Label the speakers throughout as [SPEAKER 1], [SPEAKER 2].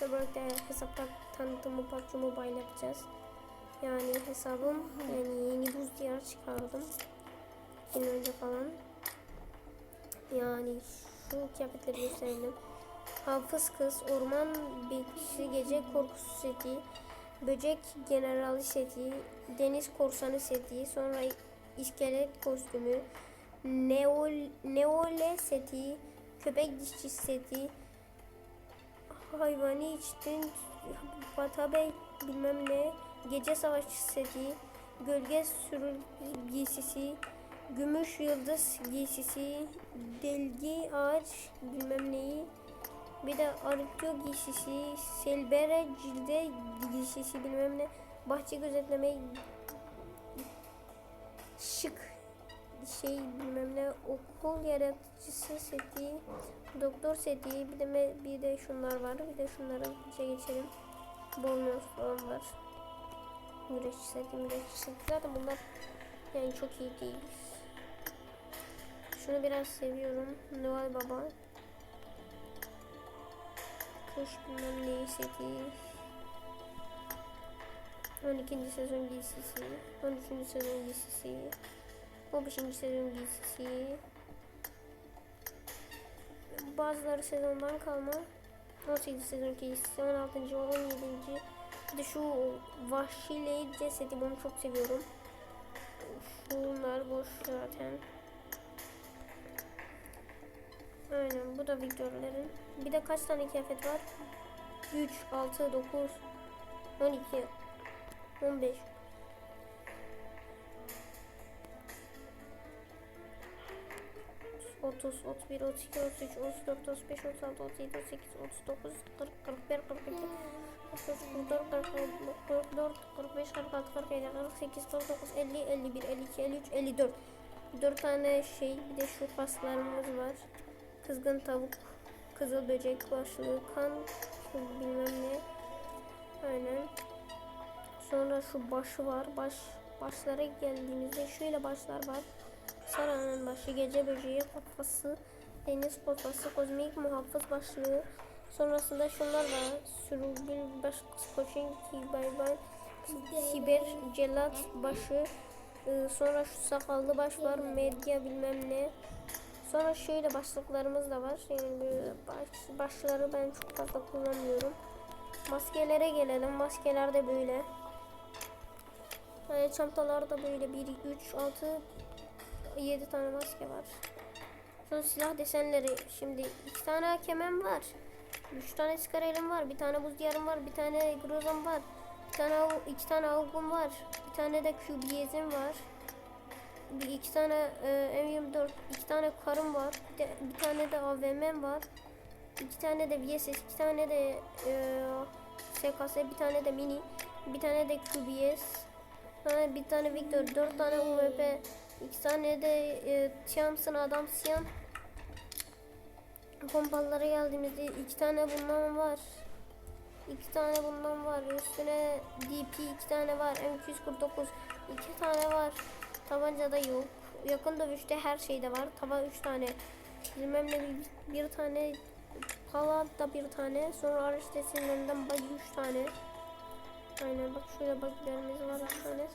[SPEAKER 1] Böyle hesapta tanıtımı PUBG Mobile yapacağız. Yani hesabım yani yeni buz diyar çıkardım. Gün önce falan. Yani şu kıyafetleri gösterelim. Hafız kız, orman bekçisi, gece korkusu seti, böcek generali seti, deniz korsanı seti, sonra iskelet kostümü, neol, neole seti, köpek dişçi seti, hayvani içtin, batabe bilmem ne, gece savaşçı seti, gölge sürül giysisi, gümüş yıldız giysisi, delgi ağaç bilmem neyi, bir de arkeo giysisi, selbere cilde giysisi bilmem ne, bahçe gözetleme şık şey bilmem ne okul yaratıcısı seti, doktor seti, bir de bir de şunlar var. Bir de şunlara şey geçelim. Bonus falan var. Güreşçi seti, güreşçi seti. Zaten bunlar yani çok iyi değil. Şunu biraz seviyorum. Noel Baba. Kış bilmem neyi seti. 12. sezon giysisi. 13. sezon giysisi. 15. sezon giysisi. Bazıları sezondan kalma. 18 sezon giysisi. 16. 17. Bir de şu vahşi leğit cesedi bunu çok seviyorum. Şunlar boş zaten. Aynen bu da Victor'ların. Bir de kaç tane kıyafet var? 3, 6, 9, 12, 15. 30, 31, 32, 33, 34, 35, 36, 37, 38, 39, 40, 41, 42, 43, 44, 44, 45, 46, 47, 48, 49, 50, 51, 52, 53, 54. 4 tane şey bir de şu paslarımız var. Kızgın tavuk, kızıl böcek başlığı, kan, şu bilmem ne. Aynen. Sonra şu başı var. Baş başlara geldiğimizde şöyle başlar var. Saranın başı, gece böceği, kafası, deniz potası, kozmik muhafız başlığı. Sonrasında şunlar var. Sürübül baş, koçinki, bay bay, siber, celat başı. Ee, sonra şu sakallı baş var, medya bilmem ne. Sonra şöyle başlıklarımız da var. Yani baş, başları ben çok fazla kullanmıyorum. Maskelere gelelim. Maskeler de böyle. Yani çantalarda böyle 1, 3, 6, 7 tane maske var. Sonra silah desenleri. Şimdi iki tane hakemem var. Üç tane skarelem var. Bir tane buz diyarım var. Bir tane grozam var. Bir tane iki tane avgum var. Bir tane de QBS'im var. Bir iki tane e, M24, iki tane karım var. Bir, tane de AVM'm var. İki tane de VSS, iki tane de e, SKS, bir tane de mini, bir tane de QBS, bir tane Victor, dört tane UMP, iki tane de e, Tiamsın adam Siam. Pompalara geldiğimizde iki tane bundan var. İki tane bundan var. Üstüne DP iki tane var. M249 iki tane var. Tabanca da yok. Yakın dövüşte her şeyde var. Tava üç tane. Bilmem ne bir, bir tane. Pala da bir tane. Sonra araç desenlerinden bagi üç tane. Aynen bak şöyle bagilerimiz var bir tane.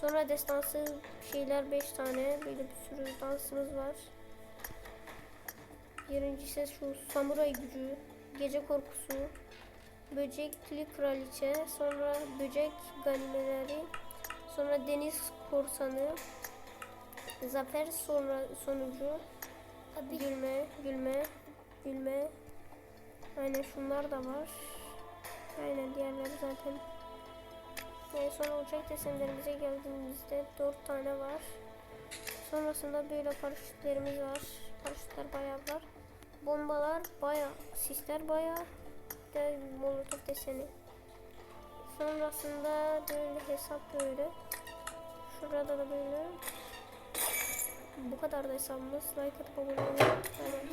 [SPEAKER 1] Sonra destansı şeyler beş tane. Böyle bir sürü dansımız var. Birincisi şu samuray gücü, gece korkusu, böcekli kraliçe, sonra böcek ganimeleri, sonra deniz korsanı, zafer sonra sonucu, gülme, gülme, gülme. Aynen şunlar da var. Aynen diğerleri zaten. En son uçak desenlerimize geldiğimizde dört tane var. Sonrasında böyle paraşütlerimiz var. Paraşütler bayağı var. Bombalar bayağı, sisler bayağı de molotof deseni. Sonrasında böyle hesap böyle. Şurada da böyle. Bu kadar da hesabımız. Like atıp abone olmayı unutmayın.